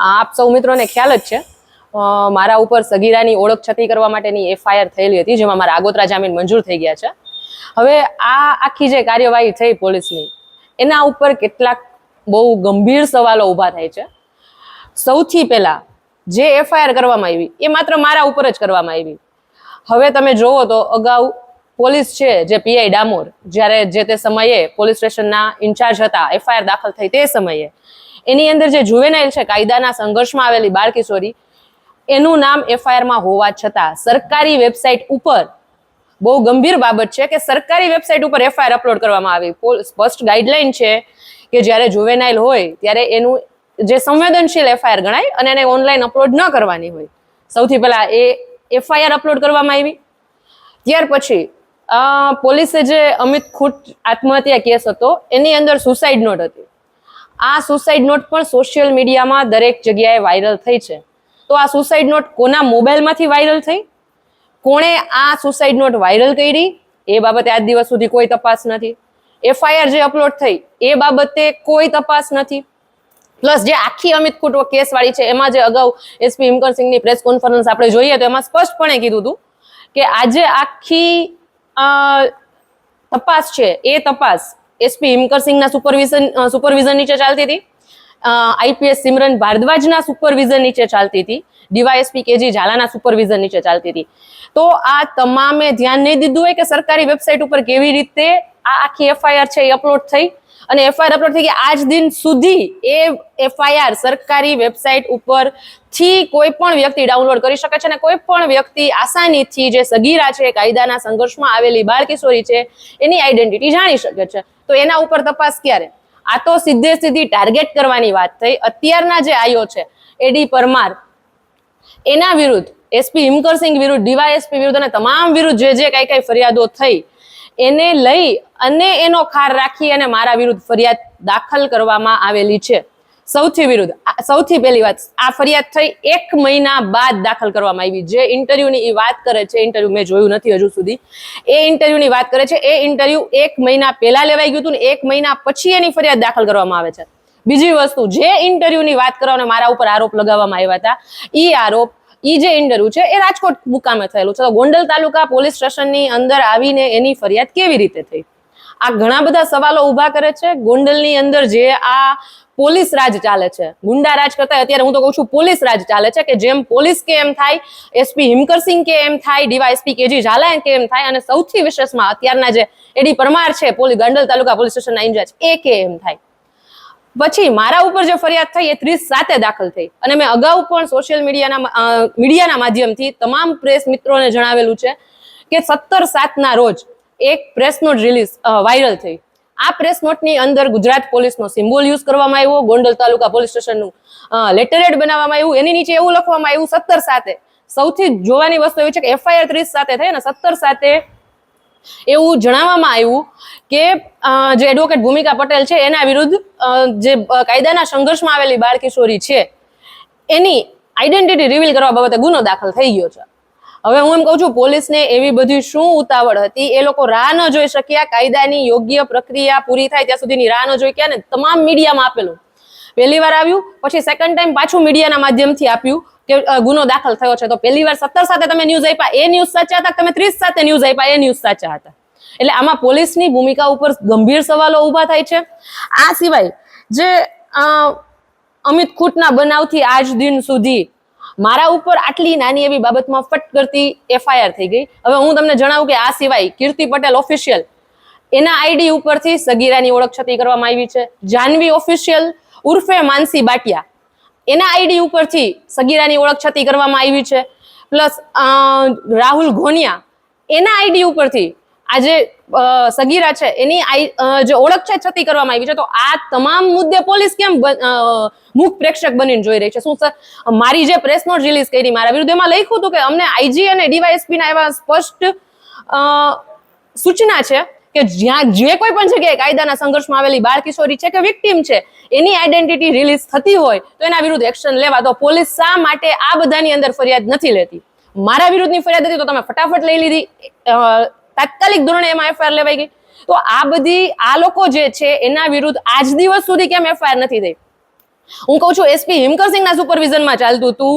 આપ સૌ મિત્રોને ખ્યાલ જ છે. મારા ઉપર સગીરાની ઓળખ છતી કરવા માટેની એફઆઈઆર થયેલી હતી, જેમાં મારા આગોતરા જામીન મંજૂર થઈ ગયા છે. હવે આ આખી જે કાર્યવાહી થઈ પોલીસની, એના ઉપર કેટલાક બહુ ગંભીર સવાલો ઊભા થાય છે. સૌથી પહેલા જે એફઆઈઆર કરવામાં આવી, એ માત્ર મારા ઉપર જ કરવામાં આવી. હવે તમે જોવો તો અગાઉ પોલીસ છે, જે પીઆઈ ડામોર, જ્યારે જે તે સમયે પોલીસ સ્ટેશનના ઇન્ચાર્જ હતા, એફઆઈઆર દાખલ થઈ તે સમયે એની અંદર જે જુવેનાઇલ છે, કાયદાના સંઘર્ષમાં આવેલી બાળકિશોરી એનું નામ એફઆઈઆરમાં હોવા છતાં સરકારી વેબસાઇટ ઉપર બહુ ગંભીર બાબત છે કે સરકારી વેબસાઇટ ઉપર એફઆઈઆર અપલોડ કરવામાં આવી. સ્પષ્ટ ગાઈડલાઈન છે કે જ્યારે જુવેનાઇલ હોય, ત્યારે એનું જે સંવેદનશીલ એફઆઈઆર ગણાય અને એને ઓનલાઈન અપલોડ ન કરવાની હોય. સૌથી પહેલાં એ એફઆઈઆર અપલોડ કરવામાં આવી. ત્યાર પછી પોલીસે જે અમિત ખૂટ આત્મહત્યા કેસ હતો, એની અંદર સુસાઇડ નોટ હતી. આ સુસાઇડ નોટ પણ સોશિયલ મીડિયામાં દરેક જગ્યાએ વાયરલ થઈ છે. તો આ સુસાઇડ નોટ કોના મોબાઈલમાંથી વાયરલ થઈ? કોણે આ સુસાઇડ નોટ વાયરલ કરી? એ બાબતે આજ દિવસ સુધી કોઈ તપાસ નથી. એફઆઈઆર જે અપલોડ થઈ, એ બાબતે કોઈ તપાસ નથી. પ્લસ જે આખી અમિત કુટવો કેસવાળી છે, એમાં જે અગાઉ એસપી હિમકરસિંહની પ્રેસ કોન્ફરન્સ આપણે જોઈએ, તો એમાં સ્પષ્ટપણે કીધું હતું કે આજે આખી તપાસ છે, એ તપાસ એસપી હિમકરસિંહના સુપરવિઝન સુપરવિઝન નીચે ચાલતી હતી. આઈપીએસ સિમરન ભારદ્વાજના સુપરવિઝન નીચે ચાલતી હતી. ડીવાયએસપી કેજી ઝાલાના સુપરવિઝન નીચે ચાલતી હતી. તો આ તમામે ધ્યાન નહીં દીધું હોય કે સરકારી વેબસાઇટ ઉપર કેવી રીતે આ આખી એફઆઈઆર છે એ અપલોડ થઈ. અને એફઆઈઆર અપલોડ થઈ કે આજ દિન સુધી એ એફઆઈઆર સરકારી વેબસાઇટ ઉપરથી કોઈ પણ વ્યક્તિ ડાઉનલોડ કરી શકે છે અને કોઈ પણ વ્યક્તિ આસાનીથી જે સગીરા છે, કાયદાના સંઘર્ષમાં આવેલી બાળકિશોરી છે, એની આઈડેન્ટિટી જાણી શકે છે. તો એના ઉપર તપાસ ક્યારે? આ તો સીધે સીધી ટાર્ગેટ કરવાની વાત થઈ. અત્યારના જે આયો છે એડી પરમાર, એના વિરુદ્ધ, એસપી હિમકરસિંહ વિરુદ્ધ, ડીવાયએસપી વિરુદ્ધ અને તમામ વિરુદ્ધ જે જે કઈ કઈ ફરિયાદો થઈ, એને લઈ અને એનો ખાર રાખી અને મારા વિરુદ્ધ ફરિયાદ દાખલ કરવામાં આવેલી છે. સૌથી વિરુદ્ધ. સૌથી પહેલી વાત, આ ફરિયાદ થઈ એક મહિના બાદ દાખલ કરવામાં આવી. જે ઇન્ટરવ્યુની એ વાત કરે છે, ઇન્ટરવ્યુ મેં જોયું નથી હજુ સુધી. એ ઇન્ટરવ્યુની વાત કરે છે, એ ઇન્ટરવ્યુ એક મહિના પહેલા લેવાઈ ગયું હતું ને એક મહિના પછી એની ફરિયાદ દાખલ કરવામાં આવે છે. બીજી વસ્તુ, જે ઇન્ટરવ્યુની વાત કરવાનો મારા ઉપર આરોપ લગાવવામાં આવ્યા હતા એ આરોપ, ઈ જે ઇન્ટરવ્યુ છે, એ રાજકોટ મુકામે થયેલું છે. તો ગોંડલ તાલુકા પોલીસ સ્ટેશનની અંદર આવીને એની ફરિયાદ કેવી રીતે થઈ? આ ઘણા બધા સવાલો ઊભા કરે છે. ગોંડલની અંદર જે આ પોલીસ રાજ ચાલે છે. ગુંડા રાજ કરતા અત્યારે હું તો કહું છું પોલીસ રાજ ચાલે છે કે જેમ પોલીસ કે એમ થાય, એસપી હિમકરસિંહ કે એમ થાય, ડીવાયએસપી કેજી ઝાલા કે એમ થાય અને સૌથી વિશેષમાં અત્યારના જે એડી પરમાર છે પોલીસ ગંડલ તાલુકા પોલીસ સ્ટેશનના ઇન્ચાર્જ, એ કે એમ થાય. પછી મારા ઉપર જે ફરિયાદ થઈ એ ત્રીસ સાતે દાખલ થઈ. અને મેં અગાઉ પણ સોશિયલ મીડિયાના મીડિયાના માધ્યમથી તમામ પ્રેસ મિત્રોને જણાવેલું છે કે સત્તર સાતના રોજ એક પ્રેસનો જ રિલીઝ વાયરલ થઈ. આ પ્રેસ નોટની અંદર ગુજરાત પોલીસનો સિમ્બોલ યુઝ કરવામાં આવ્યો, ગોંડલ તાલુકા પોલીસ સ્ટેશનનું લેટરેડ બનાવવામાં આવ્યું, એની નીચે એવું લખવામાં આવ્યું, સત્તર સાથે. સૌથી જોવાની વસ્તુ એવી છે કે એફઆઈઆર ત્રીસ સાથે થઈ અને સત્તર સાથે એવું જણાવવામાં આવ્યું કે જે એડવોકેટ ભૂમિકા પટેલ છે, એના વિરુદ્ધ જે કાયદાના સંઘર્ષમાં આવેલી બાળકિશોરી છે, એની આઈડેન્ટિટી રિવીલ કરવા બાબતે ગુનો દાખલ થઈ ગયો છે. હવે હું એમ કહું છું, પોલીસને એવી બધી શું ઉતાવળ હતી? એ લોકો રાહ ન જોઈ શક્યા, કાયદાની યોગ્ય પ્રક્રિયા પૂરી થાય ત્યાં સુધીની રાહ ન જોઈ ક્યાં ને તમામ મીડિયામાં આપેલું. પહેલી વાર આવ્યું, પછી સેકન્ડ ટાઈમ પાછું મીડિયાના માધ્યમથી આપ્યું કે ગુનો દાખલ થયો છે. તો પહેલી વાર સત્તર સાથે તમે ન્યૂઝ આપ્યા. એ ન્યૂઝ સાચા હતા તમે ત્રીસ સાથે ન્યૂઝ આપ્યા? એ ન્યૂઝ સાચા હતા. એટલે આમાં પોલીસની ભૂમિકા ઉપર ગંભીર સવાલો ઊભા થાય છે. આ સિવાય જે અમિત ખૂટના બનાવથી આજ દિન સુધી મારા ઉપર આટલી નાની એવી બાબતમાં ફટ કરતી એફઆઈઆર થઈ ગઈ. હવે હું તમને જણાવું કે આ સિવાય કીર્તિ પટેલ ઓફિશિયલ એના આઈડી ઉપરથી સગીરાની ઓળખ છતી કરવામાં આવી છે. જાનવી ઓફિશિયલ ઉર્ફે માનસી બાટિયા એના આઈડી ઉપરથી સગીરાની ઓળખ છતી કરવામાં આવી છે. પ્લસ રાહુલ ઘોનિયા એના આઈડી ઉપરથી આજે જે સગીરા છે, એની જે ઓળખ છે છતી કરવામાં આવી છે, તો આ તમામ મુદ્દે પોલીસ કેમ મુખ પ્રેક્ષક બનીને જોઈ રહી છે? શું સર, મારી જે પ્રેસ નોટ રિલીઝ કરી, મારા વિરુદ્ધ એમાં લખ્યું હતું કે અમને આઈજી અને ડીવાયએસપી ના એવા સ્પષ્ટ સૂચના છે કે જ્યાં જે કોઈ પણ જગ્યાએ કાયદાના સંઘર્ષમાં આવેલી બાળ કિશોરી છે કે વિક્ટીમ છે, એની આઈડેન્ટિટી રિલીઝ થતી હોય, તો એના વિરુદ્ધ એક્શન લેવા, તો પોલીસ શા માટે આ બધાની અંદર ફરિયાદ નથી લેતી? મારા વિરુદ્ધની ફરિયાદ હતી, તો તમે ફટાફટ લઈ લીધી. તાત્કાલિક ધોરણે એમાં એફઆઈઆર લેવાઈ ગઈ. તો આ બધી આ લોકો જે છે, એના વિરુદ્ધ આજ દિવસ સુધી કેમ એફઆઈઆર નથી થઈ? હું કહું છું એસપી હિમકરસિંહના સુપરવિઝનમાં ચાલતું હતું.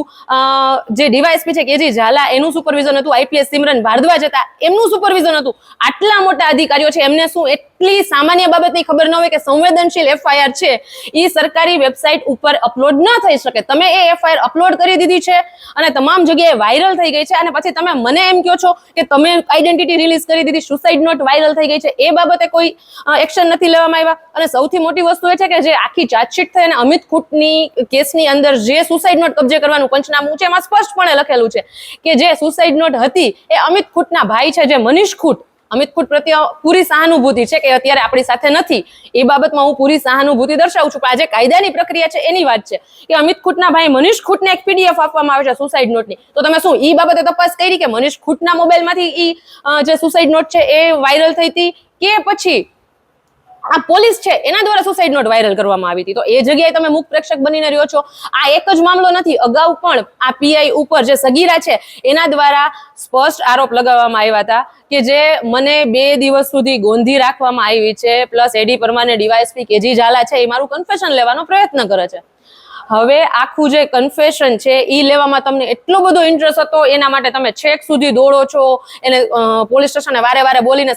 જે ડીવાયએસપી છે કેજી ઝાલા, એનું સુપરવિઝન હતું. આઈપીએસ સિમરન ભારદ્વાજ હતા. એમનું સુપરવિઝન હતું. આટલા મોટા અધિકારીઓ છે. એમને શું એટલી સામાન્ય બાબતની ખબર ન હોય કે સંવેદનશીલ એફઆઈઆર છે. એ સરકારી વેબસાઇટ ઉપર અપલોડ ન થઈ શકે. તમે એ એફઆઈઆર અપલોડ કરી દીધી છે અને તમામ જગ્યાએ વાયરલ થઈ ગઈ છે અને પછી તમે મને એમ કહો છો કે તમે આઈડેન્ટિટી રિલીઝ કરી દીધી સુસાઇડ નોટ વાયરલ થઈ ગઈ છે. એ બાબતે કોઈ એક્શન નથી લેવામાં આવ્યા. અને સૌથી મોટી વસ્તુ એ છે કે જે આખી ચાર્જશીટ થઈ અને અમિત ખૂટની કેસની અંદર જે સુસાઇડ નોટ કબજે કરવાનું પંચનામું છે, એમાં સ્પષ્ટપણે લખેલું છે કે જે સુસાઇડ નોટ હતી એ અમિત ખૂટના ભાઈ છે, જે મનીષ ખૂટ. અમિત ખૂટ પ્રત્યે પૂરી સહાનુભૂતિ છે કે અત્યારે આપણી સાથે નથી. એ બાબતમાં હું પૂરી સહાનુભૂતિ દર્શાવું છું, પણ આજે કાયદાની પ્રક્રિયા છે, એની વાત છે કે અમિત ખૂટના ભાઈ મનીષ ખૂટને એક પીડીએફ આપવામાં આવે છે સુસાઇડ નોટની તો તમે શું એ બાબતે તપાસ કરી કે મનીષ ખૂટના મોબાઈલમાંથી ઈ જે સુસાઇડ નોટ છે એ વાયરલ થઈ હતી કે પછી આ પોલીસ છે, એના દ્વારા સુસાઇડ નોટ વાયરલ કરવામાં આવી હતી. તો એ જગ્યાએ તમે મુખ પ્રેક્ષક બનીને રહ્યો છો. આ એક જ મામલો નથી, અગાઉ પણ આ પીઆઈ ઉપર જે સગીરા છે, એના દ્વારા સ્પષ્ટ આરોપ લગાવવામાં આવ્યા હતા કે જે મને બે દિવસ સુધી ગોંધી રાખવામાં આવી છે, પ્લસ એડી પરમાને ડીવાયએસપી કેજી ઝાલા છે, એ મારું કન્ફેશન લેવાનો પ્રયત્ન કરે છે. હવે આખું જે કન્ફેશન છે એ લેવામાં તમને એટલો બધો ઇન્ટરેસ્ટ હતો, એના માટે તમે છેક સુધી દોડો છો, એને પોલીસ સ્ટેશને વારે વારે બોલીને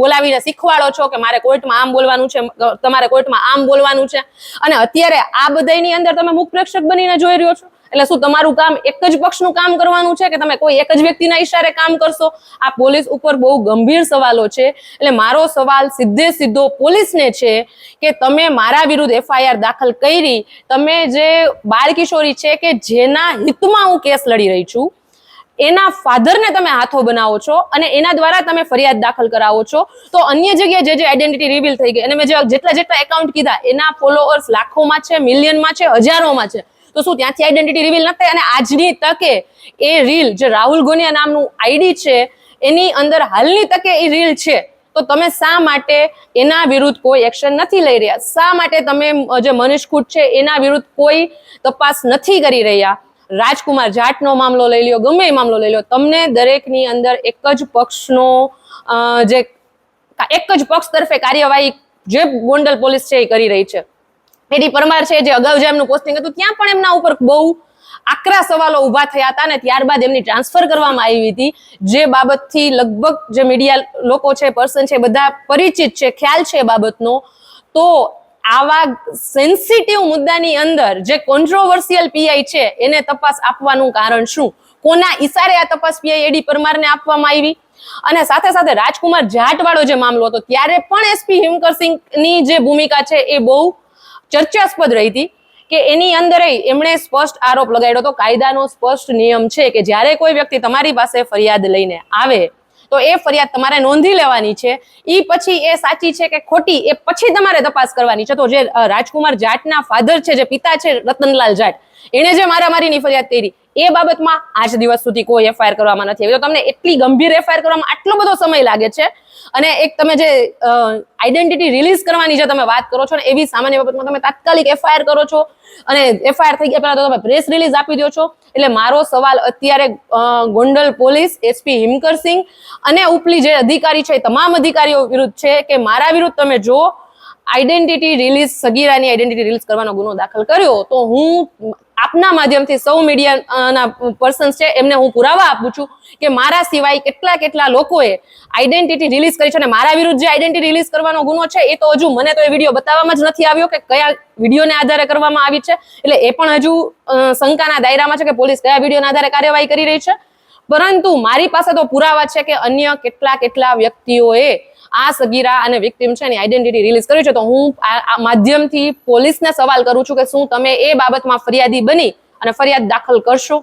બોલાવીને શીખવાડો છો કે મારે કોર્ટમાં આમ બોલવાનું છે, તમારે કોર્ટમાં આમ બોલવાનું છે. અને અત્યારે આ બધાની અંદર તમે મુખ પ્રેક્ષક બનીને જોઈ રહ્યો છો. એટલે શું તમારું કામ એક જ પક્ષનું કામ કરવાનું છે કે તમે કોઈ એક જ વ્યક્તિના ઈશારે કામ કરશો? આ પોલીસ ઉપર બહુ ગંભીર સવાલો છે. એટલે મારો સવાલ સીધે સીધો પોલીસને છે કે તમે મારા વિરુદ્ધ એફઆઈઆર દાખલ કરી, તમે જે બાળ કિશોરી છે કે જેના હિતમાં હું કેસ લડી રહી છું, એના ફાધરને તમે હાથો બનાવો છો અને એના દ્વારા તમે ફરિયાદ દાખલ કરાવો છો. તો અન્ય જગ્યાએ જે જે આઈડેન્ટિટી રિવીલ થઈ ગઈ અને મેં જેટલા જેટલા એકાઉન્ટ કીધા, એના ફોલોઅર્સ લાખોમાં છે મિલિયનમાં છે, હજારોમાં છે. તો શું, ત્યાંથી આઈડેન્ટિટી રિવીલ ન થાય? અને આજની તકે એ રીલ જે રાહુલ ગોનિયા નામનું આઈડી છે, એની અંદર હાલની તકે એ રીલ છે. તો તમે શા માટે એના વિરુદ્ધ કોઈ એક્શન નથી લઈ રહ્યા? શા માટે તમે જે મનીષ ખૂટ છે, એના વિરુદ્ધ કોઈ તપાસ નથી કરી રહ્યા? રાજકુમાર જાટનો મામલો લઈ લ્યો, ગમે એ મામલો લઈ લ્યો, તમને દરેકની અંદર એક જ પક્ષનો જે એક જ પક્ષ તરફે કાર્યવાહી જે ગોંડલ પોલીસ છે એ કરી રહી છે. એડી પરમાર છે જે અગાઉ જે એમનું પોસ્ટિંગ હતું, ત્યાં પણ એમના ઉપર બહુ આકરા સવાલો ઊભા થયા હતા અને ત્યારબાદ એમની ટ્રાન્સફર કરવામાં આવી હતી. જે બાબતથી લગભગ જે મીડિયા લોકો છે પર્સન છે, બધા પરિચિત છે, ખ્યાલ છે બાબતનો, તો આવા સેન્સિટિવ મુદ્દાની અંદર જે કોન્ટ્રોવર્સિયલ પીઆઈ છે, એને તપાસ આપવાનું કારણ શું? કોના ઈશારે આ તપાસ પીઆઈ એડી પરમારને આપવામાં આવી? અને સાથે સાથે રાજકુમાર જાટ વાળો જે મામલો હતો, ત્યારે પણ એસપી હિમકર સિંહની જે ભૂમિકા છે એ બહુ ચર્ચાસ્પદ રહી હતી કે એની અંદર એમણે સ્પષ્ટ આરોપ લગાડ્યો હતો. કાયદાનો સ્પષ્ટ નિયમ છે કે જ્યારે કોઈ વ્યક્તિ તમારી પાસે ફરિયાદ લઈને આવે તો એ ફરિયાદ તમારે નોંધી લેવાની છે. એ પછી એ સાચી છે કે ખોટી, એ પછી તમારે તપાસ કરવાની છે. તો જે રાજકુમાર જાટના ફાધર છે, જે પિતા છે, રતનલાલ જાટ, એણે જે મારામારીની ફરિયાદ કરી, એ બાબતમાં આજ દિવસ સુધી કોઈ એફઆઈઆર કરવામાં નથી આવી. તો તમને એટલી ગંભીર એફઆઈઆર કરવામાં આટલો બધો સમય લાગે છે અને એક તમે જે આઈડેન્ટિટી રિલીઝ કરવાની જે તમે વાત કરો છો ને, એવી સામાન્ય બાબતમાં તમે તાત્કાલિક એફઆઈઆર કરો છો. અને એફઆઈઆર થઈ ગયા. પહેલા તો તમે પ્રેસ રિલીઝ આપી દો છો. એટલે મારો સવાલ અત્યારે ગોંડલ પોલીસ એસપી હિમકરસિંહ અને ઉપલી જે અધિકારી છે તમામ અધિકારીઓ વિરુદ્ધ છે કે મારા વિરુદ્ધ તમે જો આઈડેન્ટિટી રિલીઝ સગીરાની આઈડેન્ટિટી રિલીઝ કરવાનો ગુનો દાખલ કર્યો, તો હું આપના માધ્યમથી સૌ મીડિયાના પર્સન્સ છે, એમને હું પુરાવા આપું છું કે મારા સિવાય કેટલા કેટલા લોકોએ આઈડેન્ટિટી રિલીઝ કરી છે અને મારા વિરુદ્ધ જે આઈડેન્ટિટી રિલીઝ કરવાનો ગુનો છે, એ તો હજુ મને તો એ વીડિયો બતાવવામાં જ નથી આવ્યો કે કયા વિડીયોને આધારે કરવામાં આવી છે. એટલે એ પણ હજુ શંકાના દાયરામાં છે કે પોલીસ કયા વિડીયોના આધારે કાર્યવાહી કરી રહી છે. પરંતુ મારી પાસે તો પુરાવા છે કે અન્ય કેટલા કેટલા વ્યક્તિઓએ આ સગીરા અને વિક્ટિમ છે એની આઈડેન્ટિટી રિલીઝ કરી છે. તો હું આ માધ્યમથી પોલીસને સવાલ કરું છું કે શું તમે એ બાબતમાં ફરિયાદી બની અને ફરિયાદ દાખલ કરશો?